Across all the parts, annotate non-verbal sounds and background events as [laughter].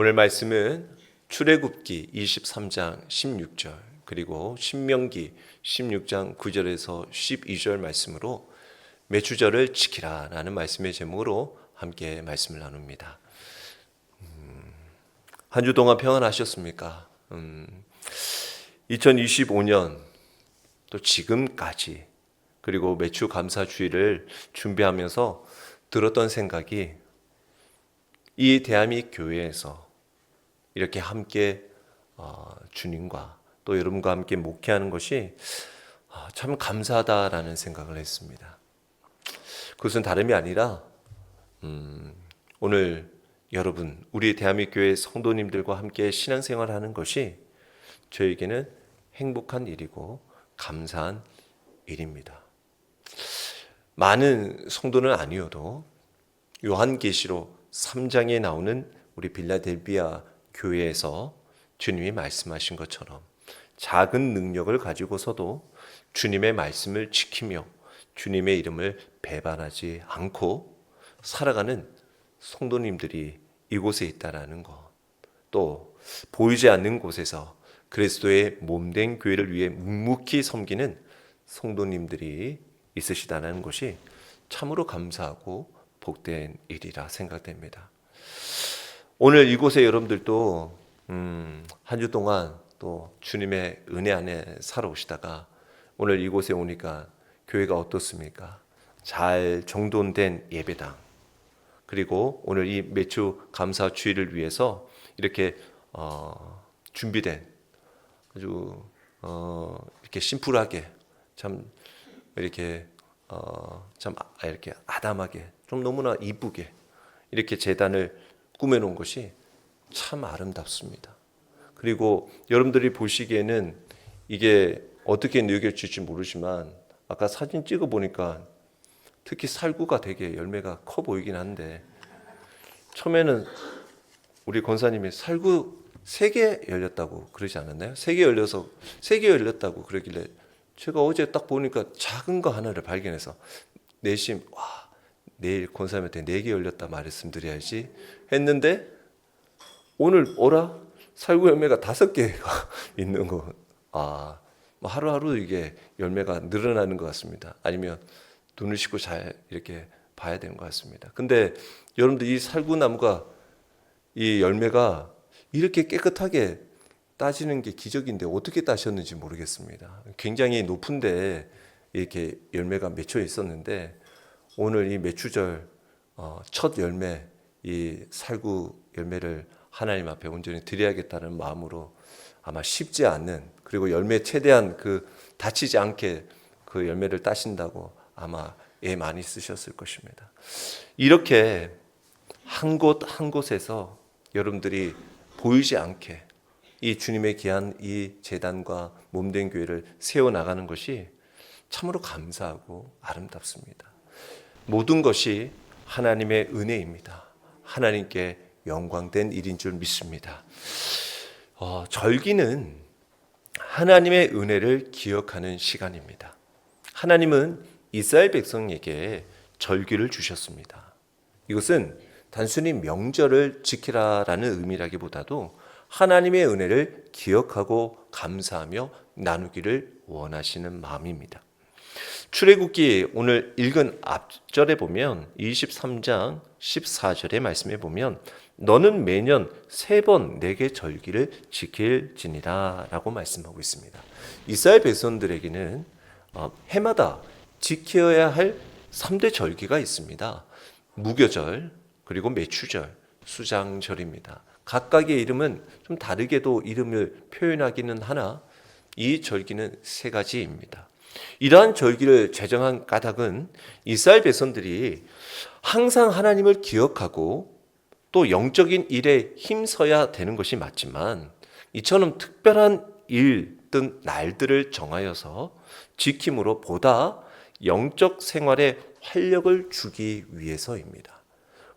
오늘 말씀은 출애굽기 23장 16절 그리고 신명기 16장 9절에서 12절 말씀으로 매주절을 지키라라는 말씀의 제목으로 함께 말씀을 나눕니다. 음, 한주 동안 평안하셨습니까? 음, 2025년 또 지금까지 그리고 매주 감사 주일을 준비하면서 들었던 생각이 이 대한민국 교회에서 이렇게 함께 어, 주님과 또 여러분과 함께 목회하는 것이 아, 참 감사하다라는 생각을 했습니다. 그것은 다름이 아니라 음, 오늘 여러분 우리 대한민국 교회 성도님들과 함께 신앙생활하는 것이 저에게는 행복한 일이고 감사한 일입니다. 많은 성도는 아니어도 요한계시록 3장에 나오는 우리 빌라델비아 교회에서 주님이 말씀하신 것처럼 작은 능력을 가지고서도 주님의 말씀을 지키며 주님의 이름을 배반하지 않고 살아가는 성도님들이 이곳에 있다라는 것. 또 보이지 않는 곳에서 그리스도의 몸된 교회를 위해 묵묵히 섬기는 성도님들이 있으시다는 것이 참으로 감사하고 복된 일이라 생각됩니다. 오늘 이곳에 여러분들도 음, 한 주 동안 또 주님의 은혜 안에 살아오시다가 오늘 이곳에 오니까 교회가 어떻습니까? 잘 정돈된 예배당 그리고 오늘 이 매주 감사 주일을 위해서 이렇게 어, 준비된 아주 어, 이렇게 심플하게 참 이렇게 어, 참 아- 이렇게 아담하게 좀 너무나 이쁘게 이렇게 재단을 꾸며놓은 것이 참 아름답습니다. 그리고 여러분들이 보시기에는 이게 어떻게 느껴질지 모르지만 아까 사진 찍어 보니까 특히 살구가 되게 열매가 커 보이긴 한데 처음에는 우리 권사님이 살구 세 개 열렸다고 그러지 않았나요? 세 개 열려서 세 개 열렸다고 그러길래 제가 어제 딱 보니까 작은 거 하나를 발견해서 내심 와 내일 권사님한테 네 개 열렸다 말씀드려야지 했는데 오늘 오라 살구 열매가 다섯 개가 [laughs] 있는 거. 아, 뭐 하루하루 이게 열매가 늘어나는 것 같습니다. 아니면 눈을 씻고 잘 이렇게 봐야 되는 것 같습니다. 근데 여러분들 이 살구나무가 이 열매가 이렇게 깨끗하게 따지는 게 기적인데 어떻게 따셨는지 모르겠습니다. 굉장히 높은데 이렇게 열매가 맺혀 있었는데 오늘 이 매추절 어, 첫 열매 이 살구 열매를 하나님 앞에 온전히 드려야겠다는 마음으로 아마 쉽지 않는 그리고 열매 최대한 그 다치지 않게 그 열매를 따신다고 아마 애 많이 쓰셨을 것입니다. 이렇게 한 곳 한 곳에서 여러분들이 보이지 않게 이 주님의 귀한 이 재단과 몸된 교회를 세워 나가는 것이 참으로 감사하고 아름답습니다. 모든 것이 하나님의 은혜입니다. 하나님께 영광된 일인 줄 믿습니다. 어, 절기는 하나님의 은혜를 기억하는 시간입니다. 하나님은 이스라엘 백성에게 절기를 주셨습니다. 이것은 단순히 명절을 지키라라는 의미라기보다도 하나님의 은혜를 기억하고 감사하며 나누기를 원하시는 마음입니다. 출애굽기 오늘 읽은 앞절에 보면 23장 14절의 말씀에 보면 너는 매년 세 번 내게 절기를 지킬지니라라고 말씀하고 있습니다. 이스라엘 백성들에게는 어, 해마다 지켜야 할 3대 절기가 있습니다. 무교절, 그리고 매추절, 수장절입니다. 각각의 이름은 좀 다르게도 이름을 표현하기는 하나 이 절기는 세 가지입니다. 이러한 절기를 제정한 까닭은 이스라엘 백성들이 항상 하나님을 기억하고 또 영적인 일에 힘서야 되는 것이 맞지만 이처럼 특별한 일 등 날들을 정하여서 지킴으로 보다 영적 생활에 활력을 주기 위해서입니다.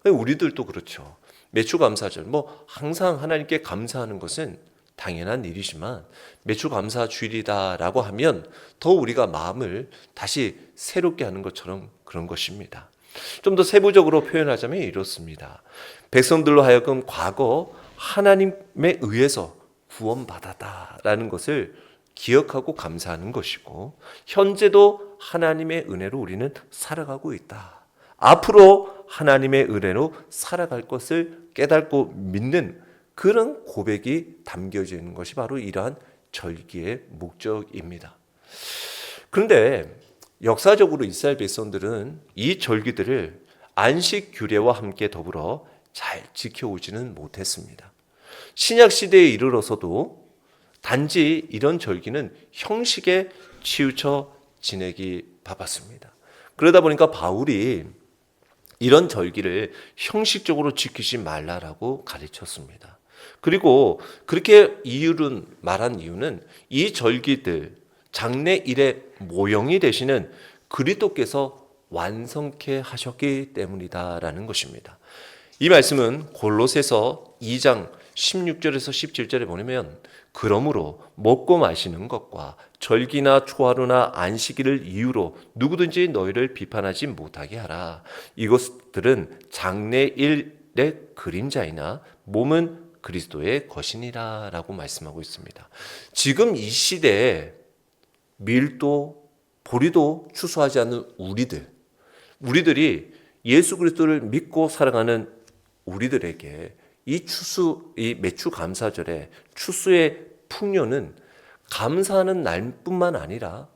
우리들도 그렇죠. 매추 감사절 뭐 항상 하나님께 감사하는 것은 당연한 일이지만 매추감사 주일이다라고 하면 더 우리가 마음을 다시 새롭게 하는 것처럼 그런 것입니다. 좀 더 세부적으로 표현하자면 이렇습니다. 백성들로 하여금 과거 하나님에 의해서 구원받았다라는 것을 기억하고 감사하는 것이고 현재도 하나님의 은혜로 우리는 살아가고 있다. 앞으로 하나님의 은혜로 살아갈 것을 깨닫고 믿는 그런 고백이 담겨져 있는 것이 바로 이러한 절기의 목적입니다. 그런데 역사적으로 이스라엘 백성들은 이 절기들을 안식 규례와 함께 더불어 잘 지켜오지는 못했습니다. 신약 시대에 이르러서도 단지 이런 절기는 형식에 치우쳐 지내기 바빴습니다. 그러다 보니까 바울이 이런 절기를 형식적으로 지키지 말라라고 가르쳤습니다. 그리고 그렇게 이유는 말한 이유는 이 절기들 장래 일의 모형이 되시는 그리스도께서 완성케 하셨기 때문이다라는 것입니다. 이 말씀은 골로새서 2장 16절에서 17절에 보면 그러므로 먹고 마시는 것과 절기나 초하루나 안식일을 이유로 누구든지 너희를 비판하지 못하게 하라. 이것들은 장래일의 그림자이나 몸은 그리스도의 것이니라라고 말씀하고 있습니다. 지금 이 시대에 밀도 보리도 추수하지 않는 우리들 우리들이 예수 그리스도를 믿고 살아가는 우리들에게 이 추수 이 매추 감사절에 추수의 풍요는 감사하는 날뿐만 아니라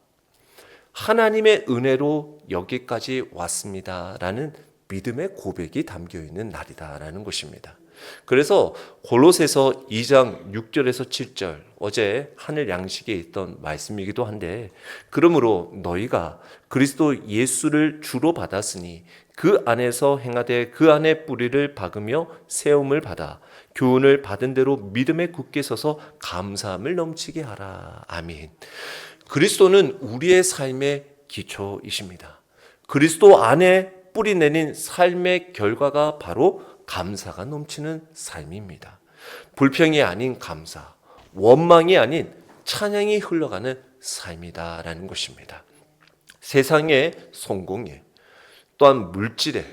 하나님의 은혜로 여기까지 왔습니다라는 믿음의 고백이 담겨 있는 날이다라는 것입니다. 그래서 골로새서 2장 6절에서 7절 어제 하늘 양식에 있던 말씀이기도 한데 그러므로 너희가 그리스도 예수를 주로 받았으니 그 안에서 행하되 그 안에 뿌리를 박으며 세움을 받아 교훈을 받은 대로 믿음에 굳게 서서 감사함을 넘치게 하라. 아멘. 그리스도는 우리의 삶의 기초이십니다. 그리스도 안에 뿌리 내린 삶의 결과가 바로 감사가 넘치는 삶입니다. 불평이 아닌 감사, 원망이 아닌 찬양이 흘러가는 삶이다라는 것입니다. 세상의 성공에 또한 물질에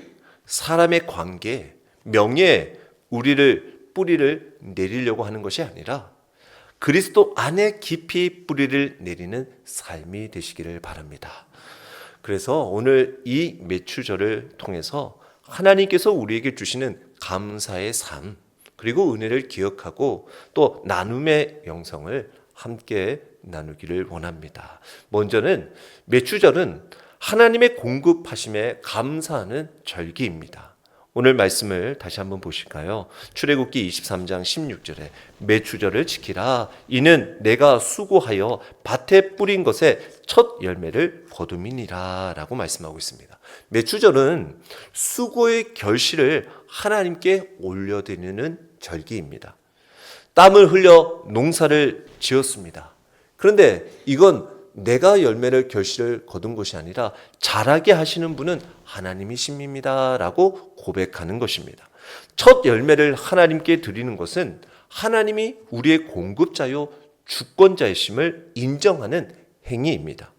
사람의 관계에 명예에 우리를 뿌리를 내리려고 하는 것이 아니라 그리스도 안에 깊이 뿌리를 내리는 삶이 되시기를 바랍니다. 그래서 오늘 이 매추절을 통해서 하나님께서 우리에게 주시는 감사의 삶, 그리고 은혜를 기억하고 또 나눔의 영성을 함께 나누기를 원합니다. 먼저는 매추절은 하나님의 공급하심에 감사하는 절기입니다. 오늘 말씀을 다시 한번 보실까요? 출애굽기 23장 16절에 매추절을 지키라 이는 내가 수고하여 밭에 뿌린 것에 첫 열매를 거둠이니라라고 말씀하고 있습니다. 매추절은 수고의 결실을 하나님께 올려드리는 절기입니다. 땀을 흘려 농사를 지었습니다. 그런데 이건 내가 열매를 결실을 거둔 것이 아니라 자라게 하시는 분은 하나님이십니다라고 고백하는 것입니다. 첫 열매를 하나님께 드리는 것은 하나님이 우리의 공급자요 주권자이심을 인정하는 행위입니다.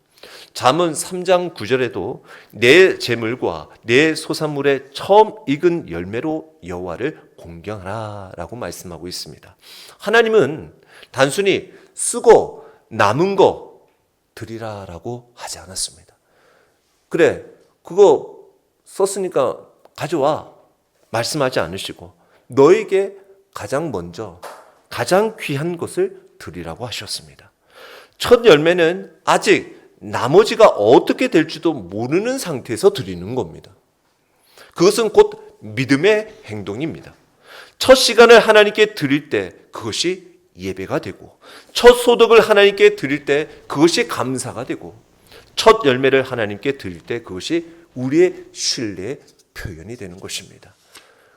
잠언 3장 9절에도 내 재물과 내 소산물의 처음 익은 열매로 여호와를 공경하라라고 말씀하고 있습니다. 하나님은 단순히 쓰고 남은 거 드리라라고 하지 않았습니다. 그래, 그거 썼으니까 가져와. 말씀하지 않으시고 너에게 가장 먼저 가장 귀한 것을 드리라고 하셨습니다. 첫 열매는 아직 나머지가 어떻게 될지도 모르는 상태에서 드리는 겁니다. 그것은 곧 믿음의 행동입니다. 첫 시간을 하나님께 드릴 때 그것이 예배가 되고 첫 소득을 하나님께 드릴 때 그것이 감사가 되고 첫 열매를 하나님께 드릴 때 그것이 우리의 신뢰의 표현이 되는 것입니다.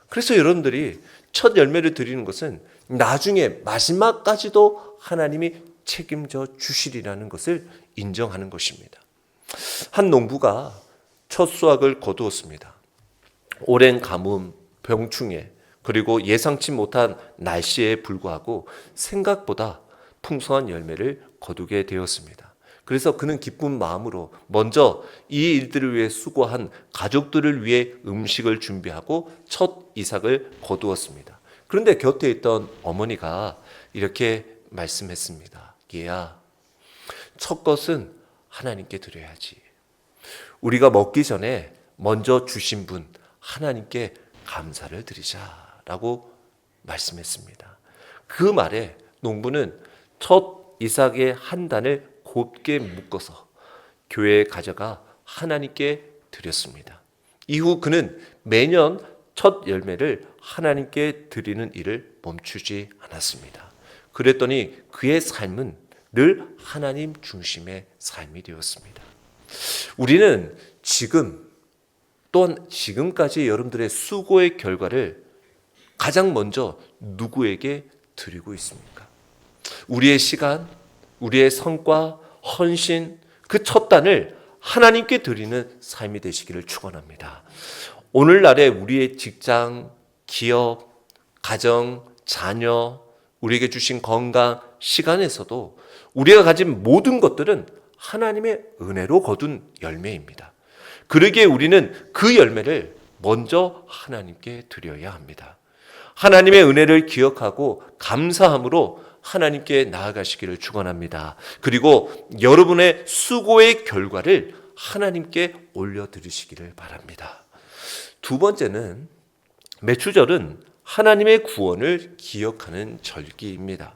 그래서 여러분들이 첫 열매를 드리는 것은 나중에 마지막까지도 하나님이 책임져 주시리라는 것을 인정하는 것입니다. 한 농부가 첫 수확을 거두었습니다. 오랜 가뭄, 병충해, 그리고 예상치 못한 날씨에 불구하고 생각보다 풍성한 열매를 거두게 되었습니다. 그래서 그는 기쁜 마음으로 먼저 이 일들을 위해 수고한 가족들을 위해 음식을 준비하고 첫 이삭을 거두었습니다. 그런데 곁에 있던 어머니가 이렇게 말씀했습니다. 얘야, 첫 것은 하나님께 드려야지. 우리가 먹기 전에 먼저 주신 분 하나님께 감사를 드리자 라고 말씀했습니다. 그 말에 농부는 첫 이삭의 한 단을 곱게 묶어서 교회에 가져가 하나님께 드렸습니다. 이후 그는 매년 첫 열매를 하나님께 드리는 일을 멈추지 않았습니다. 그랬더니 그의 삶은 늘 하나님 중심의 삶이 되었습니다. 우리는 지금 또한 지금까지 여러분들의 수고의 결과를 가장 먼저 누구에게 드리고 있습니까? 우리의 시간, 우리의 성과, 헌신, 그 첫 단을 하나님께 드리는 삶이 되시기를 축원합니다. 오늘날의 우리의 직장, 기업, 가정, 자녀, 우리에게 주신 건강, 시간에서도 우리가 가진 모든 것들은 하나님의 은혜로 거둔 열매입니다. 그러기에 우리는 그 열매를 먼저 하나님께 드려야 합니다. 하나님의 은혜를 기억하고 감사함으로 하나님께 나아가시기를 축원합니다. 그리고 여러분의 수고의 결과를 하나님께 올려드리시기를 바랍니다. 두 번째는 매추절은 하나님의 구원을 기억하는 절기입니다.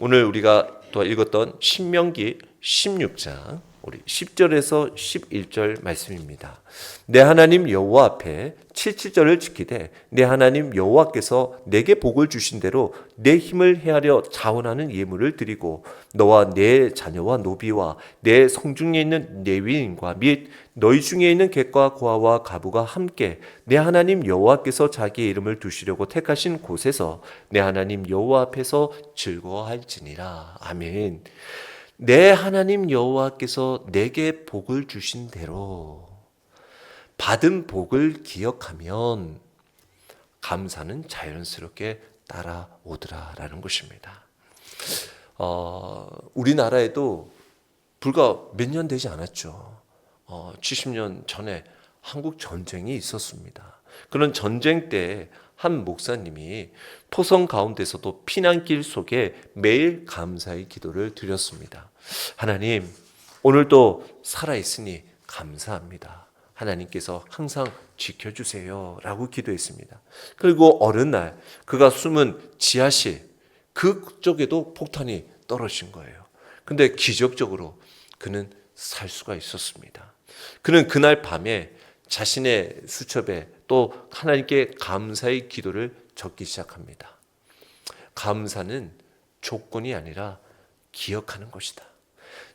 오늘 우리가 또 읽었던 신명기 16장 우리 10절에서 11절 말씀입니다. 내 하나님 여호와 앞에 77절을 지키되 내 하나님 여호와께서 내게 복을 주신 대로 내 힘을 헤아려 자원하는 예물을 드리고 너와 내 자녀와 노비와 내 성중에 있는 레위인과 및 너희 중에 있는 객과 고아와 가부가 함께 내 하나님 여호와께서 자기의 이름을 두시려고 택하신 곳에서 내 하나님 여호와 앞에서 즐거워할지니라. 아멘. 내 하나님 여호와께서 내게 복을 주신 대로 받은 복을 기억하면 감사는 자연스럽게 따라오더라라는 것입니다. 어, 우리나라에도 불과 몇 년 되지 않았죠. 어, 70년 전에 한국 전쟁이 있었습니다. 그런 전쟁 때 한 목사님이 포성 가운데서도 피난길 속에 매일 감사의 기도를 드렸습니다. 하나님, 오늘도 살아있으니 감사합니다. 하나님께서 항상 지켜주세요. 라고 기도했습니다. 그리고 어느 날 그가 숨은 지하실 그쪽에도 폭탄이 떨어진 거예요. 근데 기적적으로 그는 살 수가 있었습니다. 그는 그날 밤에 자신의 수첩에 또 하나님께 감사의 기도를 적기 시작합니다. 감사는 조건이 아니라 기억하는 것이다.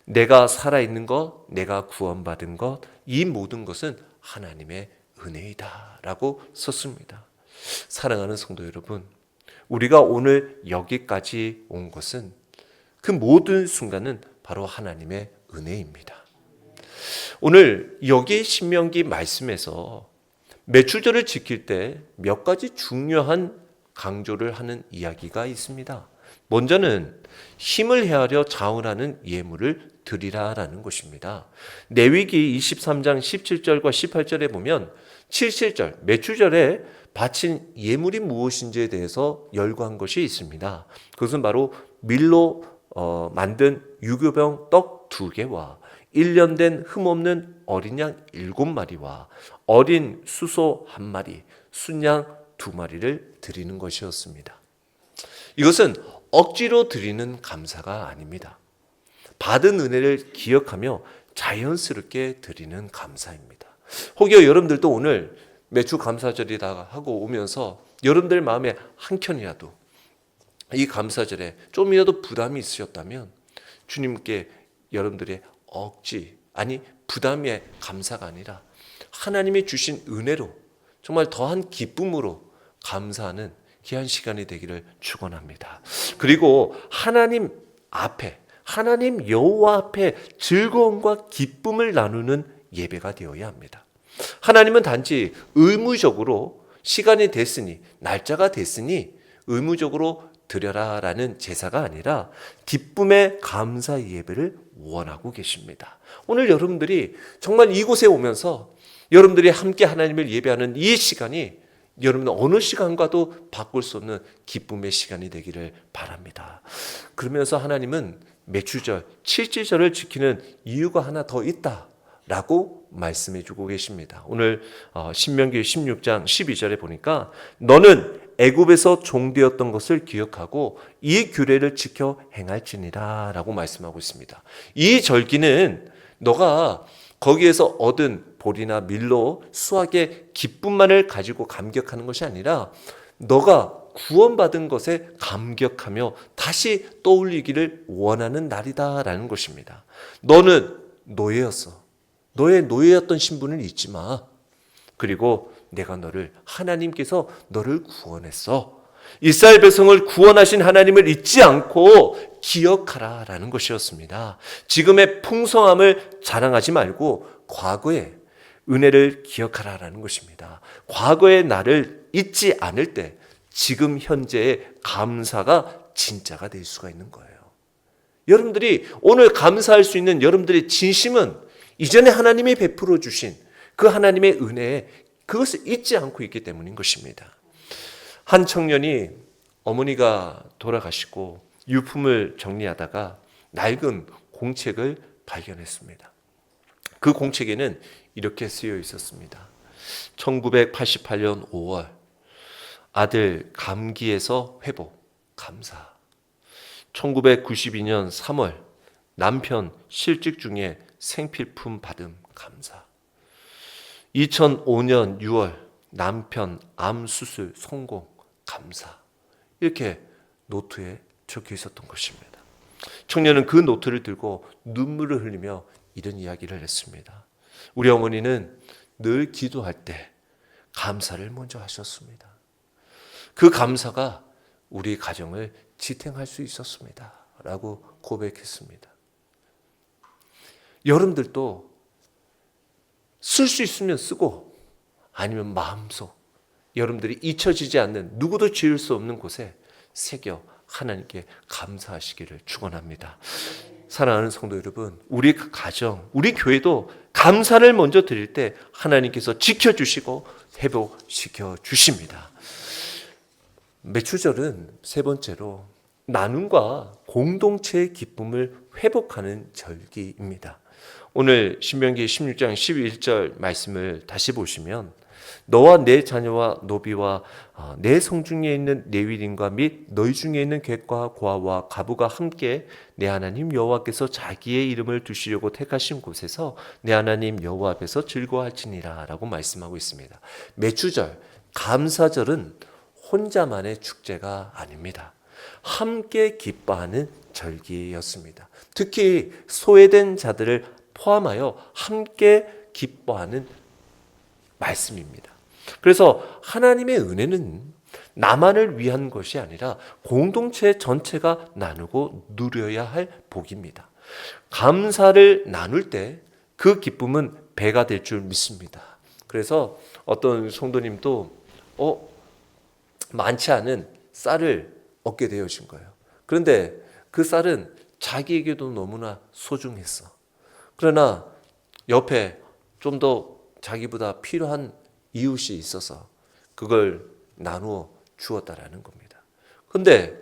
내가 살아있는 것, 내가 구원받은 것, 이 모든 것은 하나님의 은혜이다. 라고 썼습니다. 사랑하는 성도 여러분, 우리가 오늘 여기까지 온 것은 그 모든 순간은 바로 하나님의 은혜입니다. 오늘 여기 신명기 말씀에서 매출절을 지킬 때 몇 가지 중요한 강조를 하는 이야기가 있습니다. 먼저는 힘을 헤아려 자원하는 예물을 드리라라는 것입니다. 레위기 23장 17절과 18절에 보면 77절 매출절에 바친 예물이 무엇인지에 대해서 열거한 것이 있습니다. 그것은 바로 밀로 어, 만든 유교병 떡 두 개와 1년 된 흠없는 어린 양 일곱 마리와 어린 수소 한 마리, 순양 두 마리를 드리는 것이었습니다. 이것은 억지로 드리는 감사가 아닙니다. 받은 은혜를 기억하며 자연스럽게 드리는 감사입니다. 혹여 여러분들도 오늘 매주 감사절이다 하고 오면서 여러분들 마음에 한 켠이라도 이 감사절에 좀이라도 부담이 있으셨다면 주님께 여러분들의 억지 아니 부담의 감사가 아니라 하나님이 주신 은혜로 정말 더한 기쁨으로 감사하는 귀한 시간이 되기를 축원합니다. 그리고 하나님 앞에 하나님 여호와 앞에 즐거움과 기쁨을 나누는 예배가 되어야 합니다. 하나님은 단지 의무적으로 시간이 됐으니 날짜가 됐으니 의무적으로 드려라라는 제사가 아니라 기쁨의 감사 예배를 원하고 계십니다. 오늘 여러분들이 정말 이곳에 오면서 여러분들이 함께 하나님을 예배하는 이 시간이 여러분 어느 시간과도 바꿀 수 없는 기쁨의 시간이 되기를 바랍니다. 그러면서 하나님은 매추절, 칠지절을 지키는 이유가 하나 더 있다라고 말씀해 주고 계십니다. 오늘 어, 신명기 16장 12절에 보니까 너는 애굽에서 종되었던 것을 기억하고 이 규례를 지켜 행할지니라라고 말씀하고 있습니다. 이 절기는 너가 거기에서 얻은 볼이나 밀로 수확의 기쁨만을 가지고 감격하는 것이 아니라 너가 구원받은 것에 감격하며 다시 떠올리기를 원하는 날이다라는 것입니다. 너는 노예였어. 너의 노예였던 신분을 잊지 마. 그리고 내가 너를 하나님께서 너를 구원했어. 이스라엘 백성을 구원하신 하나님을 잊지 않고 기억하라라는 것이었습니다. 지금의 풍성함을 자랑하지 말고 과거의 은혜를 기억하라라는 것입니다. 과거의 나를 잊지 않을 때 지금 현재의 감사가 진짜가 될 수가 있는 거예요. 여러분들이 오늘 감사할 수 있는 여러분들의 진심은 이전에 하나님이 베풀어 주신 그 하나님의 은혜에 그것을 잊지 않고 있기 때문인 것입니다. 한 청년이 어머니가 돌아가시고 유품을 정리하다가 낡은 공책을 발견했습니다. 그 공책에는 이렇게 쓰여 있었습니다. 1988년 5월 아들 감기에서 회복 감사. 1992년 3월 남편 실직 중에 생필품 받음 감사. 2005년 6월 남편 암 수술 성공 감사. 이렇게 노트에 적혀 있었던 것입니다. 청년은 그 노트를 들고 눈물을 흘리며 이런 이야기를 했습니다. 우리 어머니는 늘 기도할 때 감사를 먼저 하셨습니다. 그 감사가 우리 가정을 지탱할 수 있었습니다. 라고 고백했습니다. 여러분들도 쓸 수 있으면 쓰고 아니면 마음속 여러분들이 잊혀지지 않는 누구도 지을 수 없는 곳에 새겨 하나님께 감사하시기를 축원합니다. 사랑하는 성도 여러분, 우리 가정, 우리 교회도 감사를 먼저 드릴 때 하나님께서 지켜주시고 회복시켜 주십니다. 매추절은 세 번째로 나눔과 공동체의 기쁨을 회복하는 절기입니다. 오늘 신명기 16장 11절 말씀을 다시 보시면 너와 내 자녀와 노비와 어, 내 성중에 있는 레위인과 및 너희 중에 있는 객과 고아와 가부가 함께 내 하나님 여호와께서 자기의 이름을 두시려고 택하신 곳에서 내 하나님 여호와 앞에서 즐거워할지니라라고 말씀하고 있습니다. 매추절, 감사절은 혼자만의 축제가 아닙니다. 함께 기뻐하는 절기였습니다. 특히 소외된 자들을 포함하여 함께 기뻐하는 말씀입니다. 그래서 하나님의 은혜는 나만을 위한 것이 아니라 공동체 전체가 나누고 누려야 할 복입니다. 감사를 나눌 때 그 기쁨은 배가 될 줄 믿습니다. 그래서 어떤 성도님도 어 많지 않은 쌀을 얻게 되어진 거예요. 그런데 그 쌀은 자기에게도 너무나 소중했어. 그러나 옆에 좀더 자기보다 필요한 이웃이 있어서 그걸 나누어 주었다라는 겁니다. 근데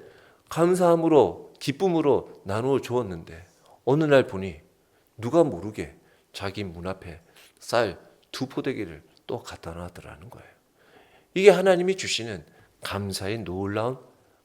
감사함으로 기쁨으로 나누어 주었는데 어느 날 보니 누가 모르게 자기 문 앞에 쌀 두 포대기를 또 갖다 놨더라는 거예요. 이게 하나님이 주시는 감사의 놀라운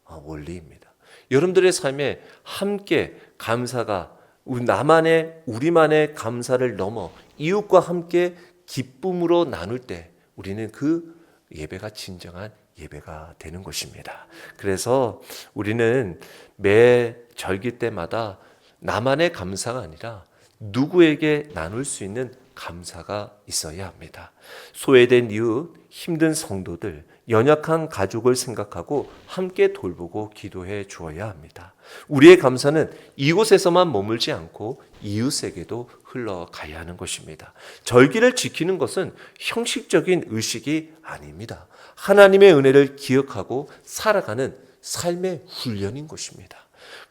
어, 원리입니다. 여러분들의 삶에 함께 감사가 나만의 우리만의 감사를 넘어 이웃과 함께 기쁨으로 나눌 때 우리는 그 예배가 진정한 예배가 되는 것입니다. 그래서 우리는 매 절기 때마다 나만의 감사가 아니라 누구에게 나눌 수 있는 감사가 있어야 합니다. 소외된 이웃, 힘든 성도들, 연약한 가족을 생각하고 함께 돌보고 기도해 주어야 합니다. 우리의 감사는 이곳에서만 머물지 않고 이웃에게도 흘러가야 하는 것입니다. 절기를 지키는 것은 형식적인 의식이 아닙니다. 하나님의 은혜를 기억하고 살아가는 삶의 훈련인 것입니다.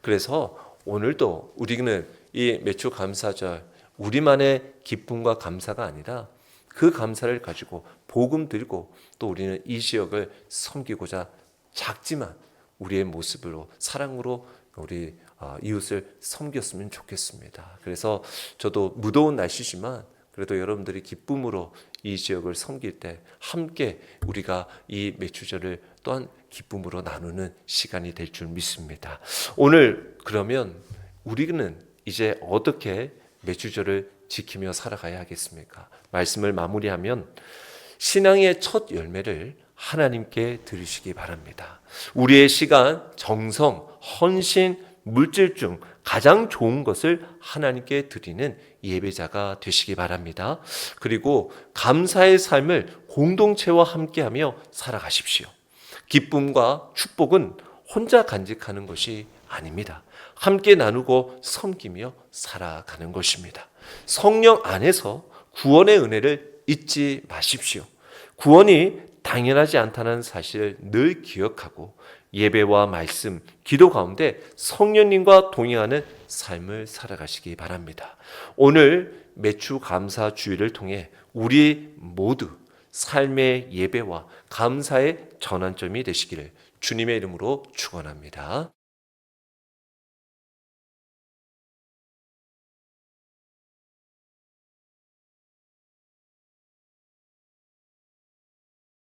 그래서 오늘도 우리는 이 매주 감사절 우리만의 기쁨과 감사가 아니라 그 감사를 가지고 복음 들고 또 우리는 이 지역을 섬기고자 작지만 우리의 모습으로 사랑으로 우리 아, 이웃을 섬겼으면 좋겠습니다. 그래서 저도 무더운 날씨지만 그래도 여러분들이 기쁨으로 이 지역을 섬길 때 함께 우리가 이 매추절을 또한 기쁨으로 나누는 시간이 될 줄 믿습니다. 오늘 그러면 우리는 이제 어떻게 매추절을 지키며 살아가야 하겠습니까? 말씀을 마무리하면 신앙의 첫 열매를 하나님께 드리시기 바랍니다. 우리의 시간, 정성, 헌신, 물질 중 가장 좋은 것을 하나님께 드리는 예배자가 되시기 바랍니다. 그리고 감사의 삶을 공동체와 함께하며 살아가십시오. 기쁨과 축복은 혼자 간직하는 것이 아닙니다. 함께 나누고 섬기며 살아가는 것입니다. 성령 안에서 구원의 은혜를 잊지 마십시오. 구원이 당연하지 않다는 사실을 늘 기억하고 예배와 말씀, 기도 가운데 성령님과 동행하는 삶을 살아가시기 바랍니다. 오늘 매추 감사 주일을 통해 우리 모두 삶의 예배와 감사의 전환점이 되시기를 주님의 이름으로 축원합니다.